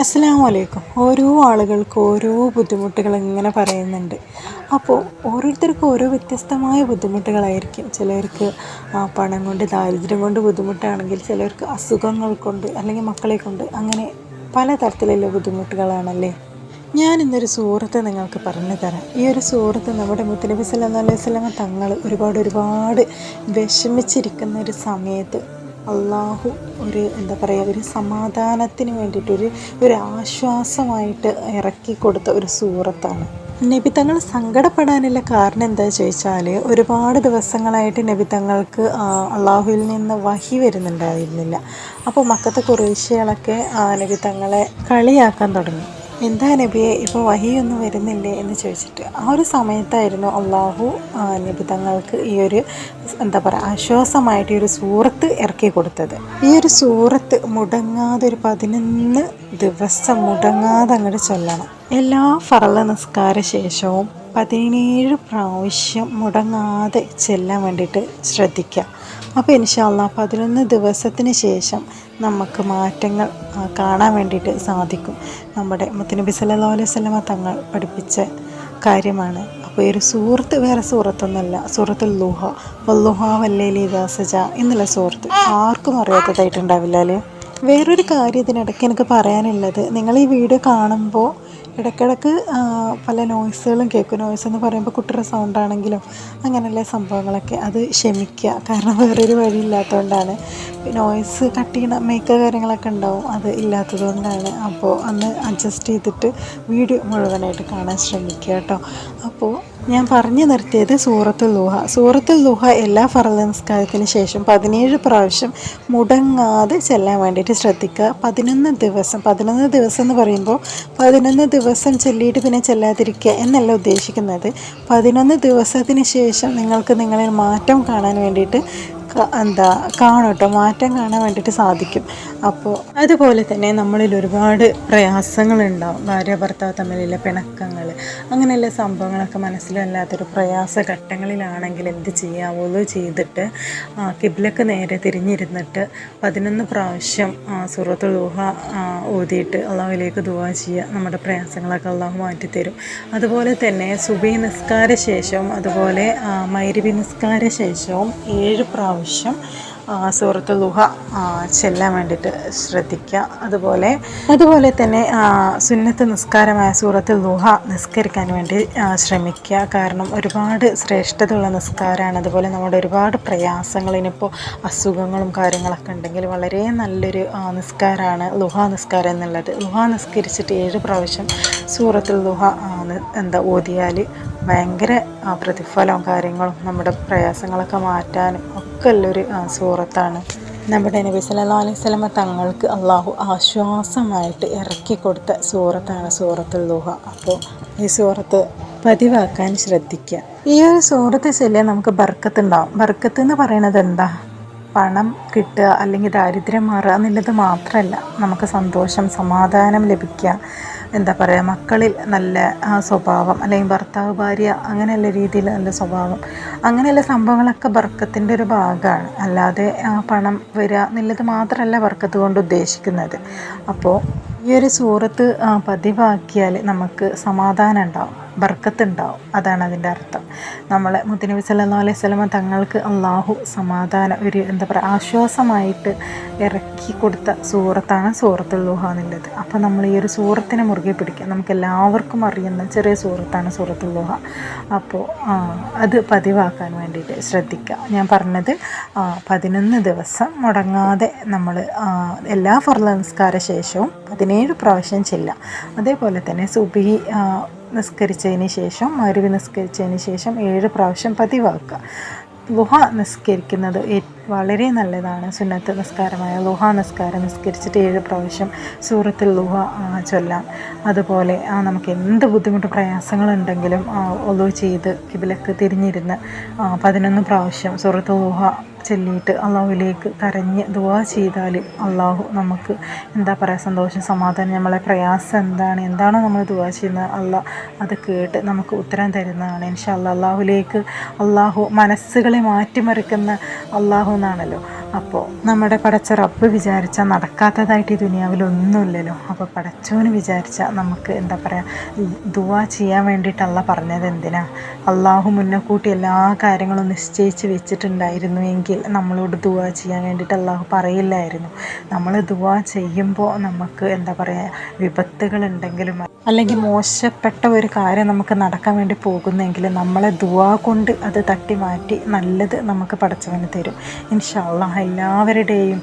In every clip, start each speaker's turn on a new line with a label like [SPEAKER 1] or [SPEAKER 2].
[SPEAKER 1] അസ്സലാമു വലൈക്കും ഓരോ ആളുകൾക്ക് ഓരോ ബുദ്ധിമുട്ടുകൾ ഇങ്ങനെ പറയുന്നുണ്ട്. അപ്പോൾ ഓരോരുത്തർക്കും ഓരോ വ്യത്യസ്തമായ ബുദ്ധിമുട്ടുകളായിരിക്കും. ചിലർക്ക് പണം കൊണ്ട് ദാരിദ്ര്യം കൊണ്ട് ബുദ്ധിമുട്ടാണെങ്കിൽ ചിലർക്ക് അസുഖങ്ങൾ കൊണ്ട് അല്ലെങ്കിൽ മക്കളെ കൊണ്ട് അങ്ങനെ പലതരത്തിലുള്ള ബുദ്ധിമുട്ടുകളാണല്ലേ? ഞാൻ ഇന്നൊരു സുഹൃത്ത് നിങ്ങൾക്ക് പറഞ്ഞു തരാം. ഈ ഒരു സുഹൃത്ത് നമ്മുടെ മുത്തനബി സല്ലല്ലാഹു അലൈഹി തങ്ങൾ ഒരുപാട് ഒരുപാട് വിഷമിച്ചിരിക്കുന്ന ഒരു സമയത്ത് അള്ളാഹു ഒരു എന്താ പറയുക ഒരു സമാധാനത്തിന് വേണ്ടിയിട്ടൊരു ഒരു ആശ്വാസമായിട്ട് ഇറക്കി കൊടുത്ത ഒരു സൂറത്താണ്. നബി തങ്ങൾ സങ്കടപ്പെടാനുള്ള കാരണം എന്താ ചോദിച്ചാൽ ഒരുപാട് ദിവസങ്ങളായിട്ട് നബി തങ്ങൾക്ക് അള്ളാഹുവിൽ നിന്ന് വഹി വരുന്നുണ്ടായിരുന്നില്ല. അപ്പോൾ മക്കത്തെ കുറേശ്ശികളൊക്കെ നബി തങ്ങളെ കളിയാക്കാൻ തുടങ്ങി. എന്താ നബിയെ ഇപ്പോൾ വഹിയൊന്നും വരുന്നില്ലേ എന്ന് ചോദിച്ചിട്ട് ആ ഒരു സമയത്തായിരുന്നു അള്ളാഹു ആ, നബി തങ്ങൾക്ക് ഈ ഒരു എന്താ പറയുക ആശ്വാസമായിട്ട് ഈ ഒരു സൂറത്ത് ഇറക്കി കൊടുത്തത്. ഈ ഒരു സൂറത്ത് മുടങ്ങാതെ ഒരു പതിനൊന്ന് ദിവസം മുടങ്ങാതെ അങ്ങോട്ട് ചൊല്ലണം. എല്ലാ ഫറള നിസ്കാര ശേഷവും പതിനേഴ് പ്രാവശ്യം മുടങ്ങാതെ ചെല്ലാൻ വേണ്ടിയിട്ട് ശ്രദ്ധിക്കുക. അപ്പോൾ ഇൻഷാല്ല പതിനൊന്ന് ദിവസത്തിന് ശേഷം നമുക്ക് മാറ്റങ്ങൾ കാണാൻ വേണ്ടിയിട്ട് സാധിക്കും. നമ്മുടെ മുത്തനബി സല്ലാ അലൈഹി വസല്ലമ തങ്ങൾ പഠിപ്പിച്ച കാര്യമാണ്. അപ്പോൾ ഈ ഒരു സൂറത്ത് വേറെ സൂറത്തൊന്നുമല്ല സൂറത്തുൽ ലുഹ. വല്ലുഹ വല്ലേലി ദാസജ എന്നുള്ള സൂറത്ത്. ആർക്കും അറിയാത്തതായിട്ടുണ്ടാവില്ല അല്ലേ? വേറൊരു കാര്യം ഇതിനിടയ്ക്ക് എനിക്ക് പറയാനുള്ളത്. നിങ്ങൾ ഈ വീഡിയോ കാണുമ്പോൾ ഇടയ്ക്കിടയ്ക്ക് പല നോയ്സുകളും കേൾക്കും. നോയ്സ് എന്ന് പറയുമ്പോൾ കുട്ടിയുടെ സൗണ്ട് ആണെങ്കിലും അങ്ങനെയുള്ള സംഭവങ്ങളൊക്കെ അത് ക്ഷമിക്കുക. കാരണം വേറൊരു വഴി ഇല്ലാത്തതുകൊണ്ടാണ് നോയ്സ് കട്ട് ചെയ്യണ മേക്ക കാര്യങ്ങളൊക്കെ ഉണ്ടാവും. അത് ഇല്ലാത്തതുകൊണ്ടാണ് അപ്പോൾ അന്ന് അഡ്ജസ്റ്റ് ചെയ്തിട്ട് വീഡിയോ മുഴുവനായിട്ട് കാണാൻ ശ്രമിക്കുക കേട്ടോ. അപ്പോൾ ഞാൻ പറഞ്ഞു നിർത്തിയത് സൂറത്തുൽ ലുഹ. സൂറത്തുൽ ലുഹ എല്ലാ ഫറൽ നമസ്കാരത്തിന് ശേഷം പതിനേഴ് പ്രാവശ്യം മുടങ്ങാതെ ചെല്ലാൻ വേണ്ടിയിട്ട് ശ്രദ്ധിക്കുക. പതിനൊന്ന് ദിവസം. പതിനൊന്ന് ദിവസം എന്ന് പറയുമ്പോൾ പതിനൊന്ന് ദിവസം ചെല്ലിയിട്ട് പിന്നെ ചെല്ലാതിരിക്കുക എന്നല്ല ഉദ്ദേശിക്കുന്നത്. പതിനൊന്ന് ദിവസത്തിന് ശേഷം നിങ്ങൾക്ക് നിങ്ങളിൽ മാറ്റം കാണാൻ വേണ്ടിയിട്ട് എന്താ കാണും കേട്ടോ മാറ്റം കാണാൻ വേണ്ടിയിട്ട് സാധിക്കും. അപ്പോൾ അതുപോലെ തന്നെ നമ്മളിൽ ഒരുപാട് പ്രയാസങ്ങളുണ്ടാവും. ഭാര്യ ഭർത്താവ് തമ്മിലുള്ള പിണക്കങ്ങൾ അങ്ങനെയുള്ള സംഭവങ്ങളൊക്കെ മനസ്സിലല്ലാത്തൊരു പ്രയാസ ഘട്ടങ്ങളിലാണെങ്കിൽ എന്ത് ചെയ്യാവുള്ളൂ ചെയ്തിട്ട് കിബിലൊക്കെ നേരെ തിരിഞ്ഞിരുന്നിട്ട് പതിനൊന്ന് പ്രാവശ്യം സുഹൃത്ത് ദുഹ ഓതിയിട്ട് അള്ളാഹുലേക്ക് ദുഹ ചെയ്യുക നമ്മുടെ പ്രയാസങ്ങളൊക്കെ അള്ളാഹു മാറ്റിത്തരും. അതുപോലെ തന്നെ സുബി നിസ്കാര ശേഷവും അതുപോലെ മൈരവി നിസ്കാര ശേഷവും ഏഴ് പ്രാവശ്യം സൂറത്തുൽ ദുഹ ആ, ചെല്ലാൻ വേണ്ടിയിട്ട് ശ്രദ്ധിക്കുക. അതുപോലെ അതുപോലെ തന്നെ സുന്നത്ത് നിസ്കാരമായ സൂറത്തുൽ ദുഹ നിസ്കരിക്കാൻ വേണ്ടി ശ്രമിക്കുക. കാരണം ഒരുപാട് ശ്രേഷ്ഠതയുള്ള നിസ്കാരമാണ് അതുപോലെ നമ്മുടെ ഒരുപാട് പ്രയാസങ്ങൾ ഇനിയിപ്പോൾ അസുഖങ്ങളും കാര്യങ്ങളൊക്കെ ഉണ്ടെങ്കിൽ വളരെ നല്ലൊരു നിസ്കാരമാണ് ലുഹ നിസ്കാരം എന്നുള്ളത്. ലുഹ നിസ്കരിച്ചിട്ട് ഏഴ് പ്രാവശ്യം സൂറത്തിൽ ലുഹ ആ, എന്താ ഓതിയാൽ ഭയങ്കര പ്രതിഫലവും കാര്യങ്ങളും നമ്മുടെ പ്രയാസങ്ങളൊക്കെ മാറ്റാനും ഒക്കെ ഉള്ളൊരു സൂറത്താണ് നമ്മുടെ നബി സല്ലാ അലൈഹി സ്വലമ തങ്ങൾക്ക് അള്ളാഹു ആശ്വാസമായിട്ട് ഇറക്കി കൊടുത്ത സൂറത്താണ് സൂറത്തുൽ ലുഹ അപ്പോൾ ഈ സൂറത്ത് പതിവാക്കാൻ ശ്രദ്ധിക്കുക ഈ ഒരു സൂറത്ത് ചൊല്ലിയാൽ നമുക്ക് ബർക്കത്ത് ഉണ്ടാവും. ബർക്കത്ത് എന്ന് പറയുന്നത് എന്താ? പണം കിട്ടുക അല്ലെങ്കിൽ ദാരിദ്ര്യം മാറുക എന്നുള്ളത് മാത്രമല്ല നമുക്ക് സന്തോഷം സമാധാനം ലഭിക്കുക എന്താ പറയുക മക്കളിൽ നല്ല സ്വഭാവം അല്ലെങ്കിൽ ഭർത്താവ് ഭാര്യ അങ്ങനെയുള്ള രീതിയിൽ നല്ല സ്വഭാവം. അങ്ങനെയുള്ള സംഭവങ്ങളൊക്കെ ബർക്കത്തിന്റെ ഒരു ഭാഗമാണ്. അല്ലാതെ പണം വരിക എന്നുള്ളത് മാത്രമല്ല ബർക്കത്ത് കൊണ്ട് ഉദ്ദേശിക്കുന്നത്. അപ്പോൾ ഈ ഒരു സൂറത്ത് പതിവാക്കിയാൽ നമുക്ക് സമാധാനം ഉണ്ടാവും. ബർക്കത്ത് ഉണ്ടാവും അതാണ് അതിന്റെ അർത്ഥം. നമ്മളെ മുത്തനബി സല്ലാ അലൈഹി സ്വലമ തങ്ങൾക്ക് അള്ളാഹു സമാധാനം ഒരു എന്താ പറയുക ആശ്വാസമായിട്ട് ഇറക്കി കൊടുത്ത സൂറത്താണ് സൂറത്തുൽ ലുഹ എന്നുള്ളത് അപ്പോൾ നമ്മൾ ഈ ഒരു സൂറത്തിനെ മുറുകെ പിടിക്കുക. നമുക്ക് എല്ലാവർക്കും അറിയുന്ന ചെറിയ സൂറത്താണ് സൂറത്തുൽ ലുഹ. അപ്പോൾ അത് പതിവാക്കാൻ വേണ്ടിയിട്ട് ശ്രദ്ധിക്കുക. ഞാൻ പറഞ്ഞത് പതിനൊന്ന് ദിവസം മുടങ്ങാതെ നമ്മൾ എല്ലാ ഫർള നിസ്കാര ശേഷവും പതിനേഴ് പ്രാവശ്യം ചെല്ലാം അതേപോലെ തന്നെ സുബി നിസ്കരിച്ചതിന് ശേഷം മരുവി നിസ്കരിച്ചതിന് ശേഷം ഏഴ് പ്രാവശ്യം പതിവാക്കുക. ലുഹ നിസ്കരിക്കുന്നത് ഏ- വളരെ നല്ലതാണ് സുന്നത്ത് നിസ്കാരമായ ലുഹ നിസ്കാരം നിസ്കരിച്ചിട്ട് ഏഴ് പ്രാവശ്യം സൂറത്തിൽ ലുഹ ചൊല്ലാം. അതുപോലെ നമുക്ക് എന്ത് ബുദ്ധിമുട്ട് പ്രയാസങ്ങളുണ്ടെങ്കിലും ഒലു ചെയ്ത് കിബിലക്ക് തിരിഞ്ഞിരുന്ന് പതിനൊന്ന് പ്രാവശ്യം സൂറത്ത് ലുഹ ചൊല്ലിയിട്ട് അള്ളാഹുവിലേക്ക് കരഞ്ഞ് ദുവാ ചെയ്താൽ അള്ളാഹു നമുക്ക് എന്താ പറയുക സന്തോഷം സമാധാനം നമ്മളെ പ്രയാസം എന്താണ് എന്താണോ നമ്മൾ ദുവാ ചെയ്യുന്നത് അള്ളാഹ് അത് കേട്ട് നമുക്ക് ഉത്തരം തരുന്നതാണ്. ഇൻഷാ അള്ളാഹ് അള്ളാഹുലേക്ക് അള്ളാഹു മനസ്സുകളെ മാറ്റിമറിക്കുന്ന അള്ളാഹു എന്നാണല്ലോ അപ്പോൾ നമ്മുടെ പടച്ച റബ്ബ് വിചാരിച്ചാൽ നടക്കാത്തതായിട്ട് ഈ ദുനിയാവിൽ ഒന്നുമില്ലല്ലോ അപ്പോൾ പടച്ചോന് വിചാരിച്ചാൽ നമുക്ക് എന്താ പറയുക ദുവാ ചെയ്യാൻ വേണ്ടിയിട്ടല്ല പറഞ്ഞത് എന്തിനാ? അള്ളാഹു മുന്നേ കൂട്ടി എല്ലാ കാര്യങ്ങളും നിശ്ചയിച്ച് വെച്ചിട്ടുണ്ടായിരുന്നു എങ്കിൽ നമ്മളോട് ദുവാ ചെയ്യാൻ വേണ്ടിയിട്ട് അള്ളാഹു പറയില്ലായിരുന്നു. നമ്മൾ ദുവാ ചെയ്യുമ്പോൾ നമുക്ക് എന്താ പറയുക വിപത്തുകളുണ്ടെങ്കിലും അല്ലെങ്കിൽ മോശപ്പെട്ട ഒരു കാര്യം നമുക്ക് നടക്കാൻ വേണ്ടി പോകുന്നെങ്കിൽ നമ്മളെ ദുവാ കൊണ്ട് അത് തട്ടി മാറ്റി നല്ലത് നമുക്ക് പടച്ചവന് തരും. ഇൻഷാല്ല എല്ലാവരുടെയും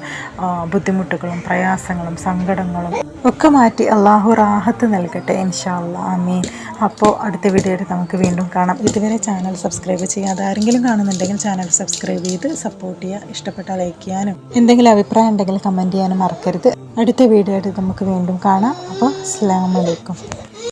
[SPEAKER 1] ബുദ്ധിമുട്ടുകളും പ്രയാസങ്ങളും സങ്കടങ്ങളും ഒക്കെ മാറ്റി അള്ളാഹു റാഹത്ത് നൽകട്ടെ ഇൻഷാല്ല ആമീൻ. അപ്പോൾ അടുത്ത വീഡിയോയിൽ നമുക്ക് വീണ്ടും കാണാം. ഇതുവരെ ചാനൽ സബ്സ്ക്രൈബ് ചെയ്യാതെ ആരെങ്കിലും കാണുന്നുണ്ടെങ്കിൽ ചാനൽ സബ്സ്ക്രൈബ് ചെയ്ത് സപ്പോർട്ട് ചെയ്യുക ഇഷ്ടപ്പെട്ടാൽ ലൈക്ക് ചെയ്യാനും എന്തെങ്കിലും അഭിപ്രായം ഉണ്ടെങ്കിൽ കമന്റ് ചെയ്യാനും മറക്കരുത്. അടുത്ത വീഡിയോ ആയിട്ട് നമുക്ക് വീണ്ടും കാണാം. അപ്പോൾ അസ്സാം വലൈക്കും